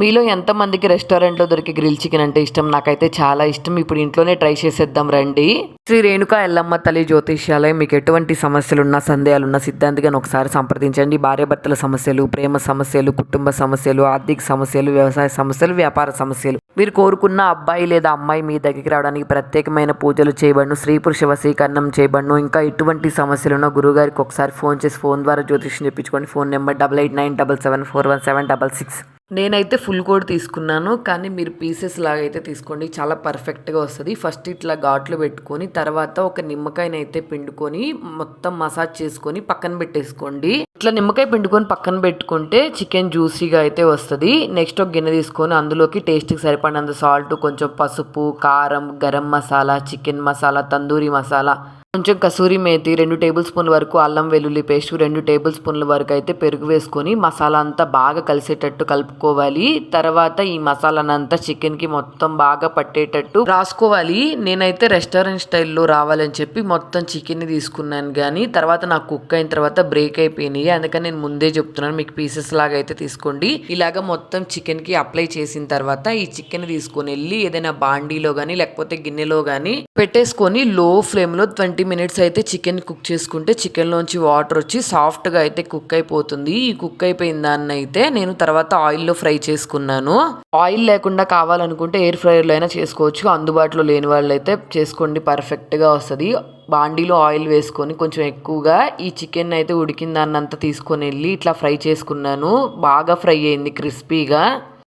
మీలో ఎంతమందికి రెస్టారెంట్లో దొరికే గ్రిల్ చికెన్ అంటే ఇష్టం? నాకైతే చాలా ఇష్టం. ఇప్పుడు ఇంట్లోనే ట్రై చేసేద్దాం రండి. శ్రీ రేణుక ఎల్లమ్మ తల్లి జ్యోతిష్యాలయం మీకు ఎటువంటి సమస్యలున్నా సందేహాలున్నా సిద్ధాంతిగా ఒకసారి సంప్రదించండి. భార్యాభర్తల సమస్యలు ప్రేమ సమస్యలు కుటుంబ సమస్యలు ఆర్థిక సమస్యలు వ్యవసాయ సమస్యలు వ్యాపార సమస్యలు. మీరు కోరుకున్న అబ్బాయి లేదా అమ్మాయి మీ దగ్గరికి రావడానికి ప్రత్యేకమైన పూజలు చేయబడును. స్త్రీ పురుష వశీకరణం చేయబడును. ఇంకా ఎటువంటి సమస్యలున్నా గురుగారికి ఒకసారి ఫోన్ చేసి ఫోన్ ద్వారా జ్యోతిష్యం చెప్పించుకోండి. Phone number double eight nine double seven four one seven double six. నేనైతే ఫుల్ కోడ్ తీసుకున్నాను కానీ మీరు పీసెస్ లాగా అయితే తీసుకోండి. చాలా పర్ఫెక్ట్గా వస్తుంది. ఫస్ట్ ఇట్లా ఘాట్లు పెట్టుకొని తర్వాత ఒక నిమ్మకాయనైతే పిండుకొని మొత్తం మసాజ్ చేసుకొని పక్కన పెట్టేసుకోండి. ఇట్లా నిమ్మకాయ పిండుకొని పక్కన పెట్టుకుంటే చికెన్ జ్యూసీగా అయితే వస్తుంది. నెక్స్ట్ ఒక గిన్నె తీసుకొని అందులోకి టేస్ట్కి సరిపడినంత సాల్ట్ కొంచెం పసుపు కారం గరం మసాలా చికెన్ మసాలా తందూరి మసాలా కొంచెం కసూరి మేతి రెండు టేబుల్ స్పూన్ల వరకు అల్లం వెల్లుల్లి పేస్ట్ రెండు టేబుల్ స్పూన్ల వరకు అయితే పెరుగు వేసుకొని మసాలా అంతా బాగా కలిసేటట్టు కలుపుకోవాలి. తర్వాత ఈ మసాలానంతా చికెన్కి మొత్తం బాగా పట్టేటట్టు రాసుకోవాలి. నేనైతే రెస్టారెంట్ స్టైల్లో రావాలని చెప్పి మొత్తం చికెన్ని తీసుకున్నాను కానీ తర్వాత నాకు కుక్ అయిన తర్వాత బ్రేక్ అయిపోయినాయి. అందుకని నేను ముందే చెప్తున్నాను మీకు పీసెస్ లాగా అయితే తీసుకోండి. ఇలాగ మొత్తం చికెన్కి అప్లై చేసిన తర్వాత ఈ చికెన్ తీసుకొని వెళ్ళి ఏదైనా బాండీలో కానీ లేకపోతే గిన్నెలో కానీ పెట్టేసుకొని లో ఫ్లేమ్లో ట్వంటీ మినిట్స్ అయితే చికెన్ కుక్ చేసుకుంటే చికెన్లోంచి వాటర్ వచ్చి సాఫ్ట్గా అయితే కుక్ అయిపోతుంది. ఈ కుక్ అయిపోయిన దాన్ని అయితే నేను తర్వాత ఆయిల్లో ఫ్రై చేసుకున్నాను. ఆయిల్ లేకుండా కావాలనుకుంటే ఎయిర్ ఫ్రైయర్లో అయినా చేసుకోవచ్చు. అందుబాటులో లేని వాళ్ళు అయితే చేసుకోండి. పర్ఫెక్ట్గా వస్తుంది. బాండీలో ఆయిల్ వేసుకొని కొంచెం ఎక్కువగా ఈ చికెన్ అయితే ఉడికిన దాన్ని అంతా తీసుకొని వెళ్ళి ఇట్లా ఫ్రై చేసుకున్నాను. బాగా ఫ్రై అయింది క్రిస్పీగా.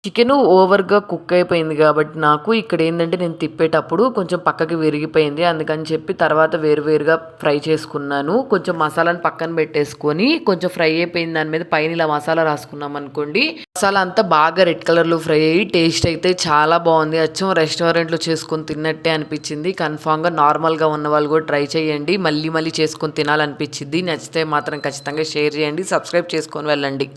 చికెన్ ఓవర్గా కుక్ అయిపోయింది కాబట్టి నాకు ఇక్కడ ఏంటంటే నేను తిప్పేటప్పుడు కొంచెం పక్కకి విరిగిపోయింది. అందుకని చెప్పి తర్వాత వేరువేరుగా ఫ్రై చేసుకున్నాను. కొంచెం మసాలాను పక్కన పెట్టేసుకొని కొంచెం ఫ్రై అయిపోయింది దాని మీద పైన ఇలా మసాలా రాసుకున్నాం అనుకోండి. మసాలా అంతా బాగా రెడ్ కలర్లో ఫ్రై అయ్యి టేస్ట్ అయితే చాలా బాగుంది. అచ్చం రెస్టారెంట్లో చేసుకొని తిన్నట్టే అనిపించింది. కన్ఫామ్గా నార్మల్గా ఉన్న వాళ్ళు కూడా ట్రై చేయండి. మళ్ళీ మళ్ళీ చేసుకొని తినాలనిపించింది. నచ్చితే మాత్రం ఖచ్చితంగా షేర్ చేయండి. సబ్స్క్రైబ్ చేసుకొని వెళ్ళండి.